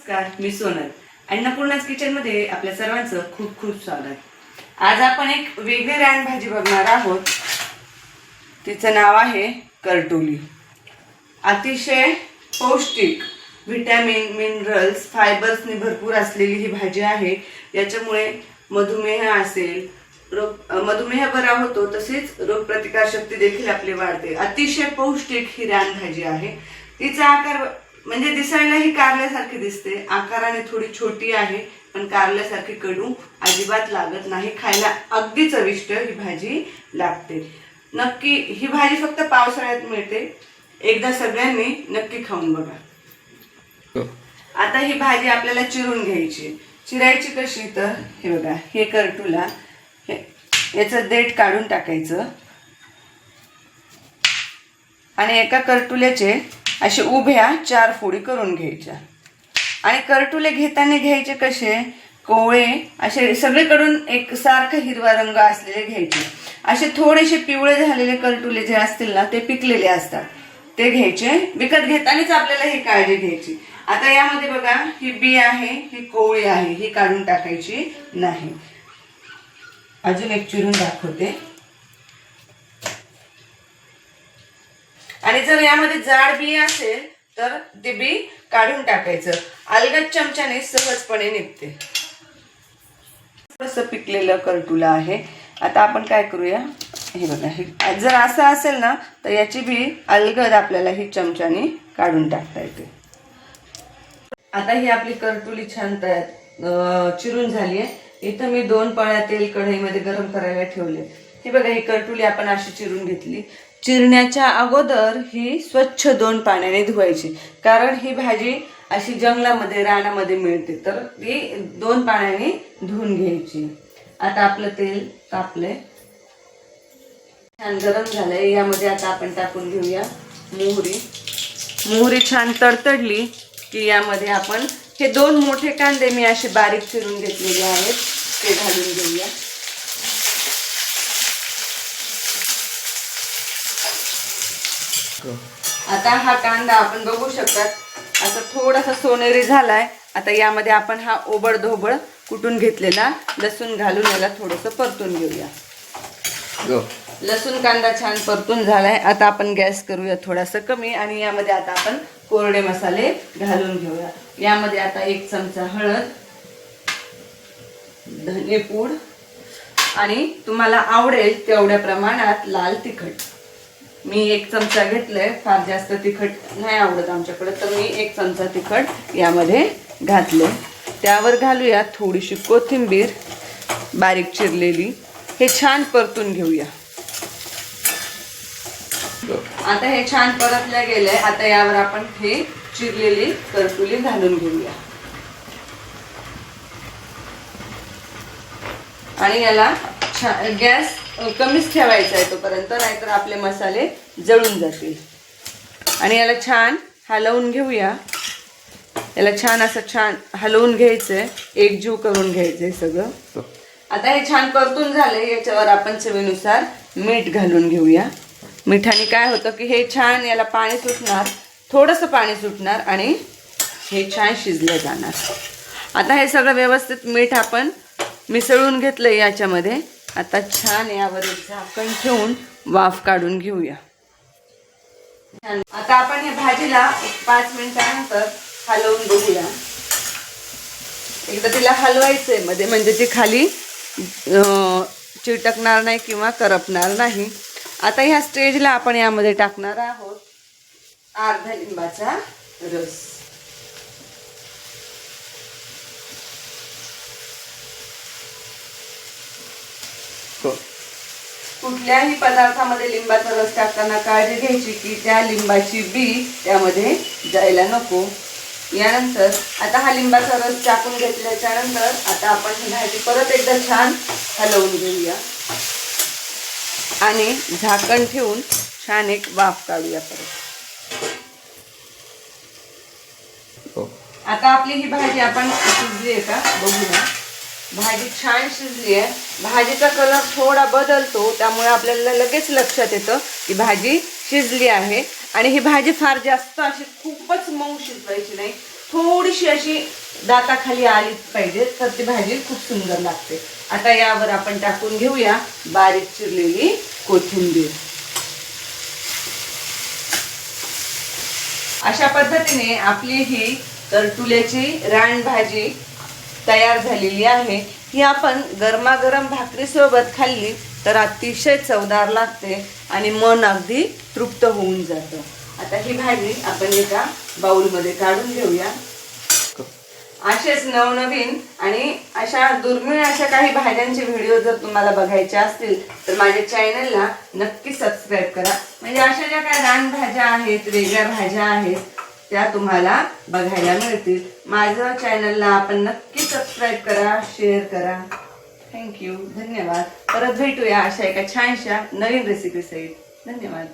नमस्कार मी सोनल. अन्नपूर्णाच किचनमध्ये आपल्या सर्वांचं खूप खूप स्वागत. आज आपण एक वेगळी रान भाजी बघणार आहोत. तिचं नाव आहे करटोली. अतिशय पौष्टिक व्हिटॅमिन मिनरल्स फायबर्सनी भरपूर असलेली ही भाजी आहे. याच्यामुळे मधुमेह असेल रोग मधुमेह बरा होतो तसेच रोगप्रतिकार शक्ती देखील आपली वाढते. अतिशय पौष्टिक ही रानभाजी आहे. तिचा आकार म्हणजे दिसायला ही कारल्यासारखी दिसते. आकाराने थोडी छोटी आहे पण कारल्यासारखी कडू अजिबात लागत नाही. खायला अगदी चविष्ट ही भाजी लागते. नक्की ही भाजी फक्त पावसाळ्यात मिळते. एकदा सगळ्यांनी नक्की खाऊन बघा. आता ही भाजी आपल्याला चिरून घ्यायची. चिरायची कशी तर हे बघा हे करटूला हे याचं देठ काढून टाकायचं. आणि एका करटुल्याचे असे उभ्या चार फोडी करून घ्यायच्या. आणि करटुले घेताना घ्यायचे कसे? कोवळे असे सगळीकडून एक सारखा हिरवा रंग असलेले घ्यायचे. असे थोडेसे पिवळे झालेले करटुले जे असतील ना ते पिकलेले असतात. ते घ्यायचे. विकत घेतानाच आपल्याला ही काळजी घ्यायची. आता यामध्ये बघा ही बी आहे ही कोवळी आहे ही काढून टाकायची नाही. अजून एक चिरून दाखवते. आणि जर यामध्ये जाड बी असेल तर ते बी काढून टाकायचं. अलगद चमच्याने सहजपणे निघते. थोडंसं पिकलेलं करटुला आहे. आता आपण काय करूया? हे बघा हे जर असं असेल ना तर याची बी अलगद आपल्याला ही चमच्याने काढून टाकता येते. आता ही आपली करटुली छान तयार चिरून झाली आहे. इथं मी दोन पळ्या तेल कढईमध्ये गरम करायला ठेवले. ही बघा ही करटुली आपण अशी चिरून घेतली. चिरण्याच्या अगोदर ही स्वच्छ दोन पाण्याने धुवायची. कारण ही भाजी अशी जंगलामध्ये रानामध्ये मिळते. तर ती दोन पाण्याने धुवून घ्यायची. आता आपलं तेल तापलंय. छान गरम झालंय. यामध्ये आता आपण टाकून घेऊया मोहरी. मोहरी छान तडतडली की यामध्ये आपण हे दोन मोठे कांदे मी असे बारीक चिरून घेतलेले आहेत. ते घालून घेऊया. आता हा कांदा आपण बघू शकतात. असा थोडासा सोनेरी झालाय. आता यामध्ये आपण हा ओबड धोबड कुटून घेतलेला? लसूण घालून याला थोडंसं परतून घेऊया. लसूण कांदा छान परतून झालाय. आता आपण गॅस करूया थोडासा कमी आणि यामध्ये आता आपण कोरडे मसाले घालून घेऊया. यामध्ये आता एक चमचा हळद धनेपूड आणि तुम्हाला आवडेल तेवढ्या प्रमाणात लाल तिखट. मी एक चमचा घेतलाय फार जास्त तिखट नाही आवडत आमच्याकडे तर मी एक चमचा तिखट यामध्ये घातले त्यावर घालूया थोडीशी कोथिंबीर बारीक चिरलेली. हे छान परतून घेऊया. आता हे छान परतल्या गेले आता यावर आपण हे चिरलेली करतुली घालून घेऊया. आणि याला छा- गॅस कमीच ठेवायचा आहे तोपर्यंत नाहीतर आपले मसाले जळून जातील. आणि याला छान हलवून घेऊया. याला छान असं छान हलवून घ्यायचंय एकजीव करून घ्यायचंय सगळं. आता हे छान परतून झाले याच्यावर आपण चवीनुसार मीठ घालून घेऊया. मिठाने काय होतं की हे छान याला पाणी सुटणार थोडंसं पाणी सुटणार आणि हे छान शिजलं जाणार. आता हे सगळं व्यवस्थित मीठ आपण मिसळून घेतलं याच्यामध्ये. आता छान यावर झाकण ठेवून वाफ काढून घेऊया. छान. आता आपण या भाजीला एक पाच मिनिटानंतर हलवून बघूया. एकदा तिला हलवायचंयमध्ये म्हणजे ती खाली चिटकणार नाही किंवा करपणार नाही. आता ह्या स्टेजला आपण यामध्ये टाकणार आहोत अर्धा लिंबाचा रस. कुठल्याही पदार्थामध्ये लिंबाचा रस टाकताना काळजी घ्यायची की त्या लिंबाची बी त्यामध्ये जायला नको. यानंतर आता हा लिंबाचा रस टाकून घेतल्याच्या नंतर आता आपण ही भाजी परत एकदा छान हलवून घेऊया. आणि झाकण ठेवून छान एक वाफ काढूया परत. आता आपली ही भाजी आपण शिजली आहे का? बघूया. भाजी छान शिजली आहे भाजीचा कलर थोडा बदलतो त्यामुळे आपल्याला लगेच लक्षात येतं की भाजी शिजली आहे. आणि ही भाजी फार जास्त अशी खूपच मऊ शिजवायची नाही. थोडीशी अशी दाताखाली आली पाहिजे तर ती भाजी खूप सुंदर लागते. आता यावर आपण टाकून घेऊया बारीक चिरलेली कोथिंबीर. अशा पद्धतीने आपली ही तरटुल्याची रानभाजी तयार झालेली आहे. ही आपण गरमागरम भाकरीसोबत खाल्ली तर अतिशय चवदार लागते आणि मन अगदी तृप्त होऊन जातं. आता ही भाजी आपण एका बाउलमध्ये काढून घेऊया. असेच नवनवीन आणि अशा दुर्मिळ अशा काही भाज्यांचे व्हिडिओ जर तुम्हाला बघायचे असतील तर माझ्या चॅनलला नक्की सबस्क्राईब करा. म्हणजे अशा ज्या काही रानभाज्या आहेत वेगळ्या भाज्या आहेत त्या तुम्हाला बघायला मिळतील. माझं चॅनलला आपण नक्की सबस्क्राईब करा शेअर करा. थँक्यू धन्यवाद. परत भेटूया अशा एका छानशा नवीन रेसिपी सहित. धन्यवाद.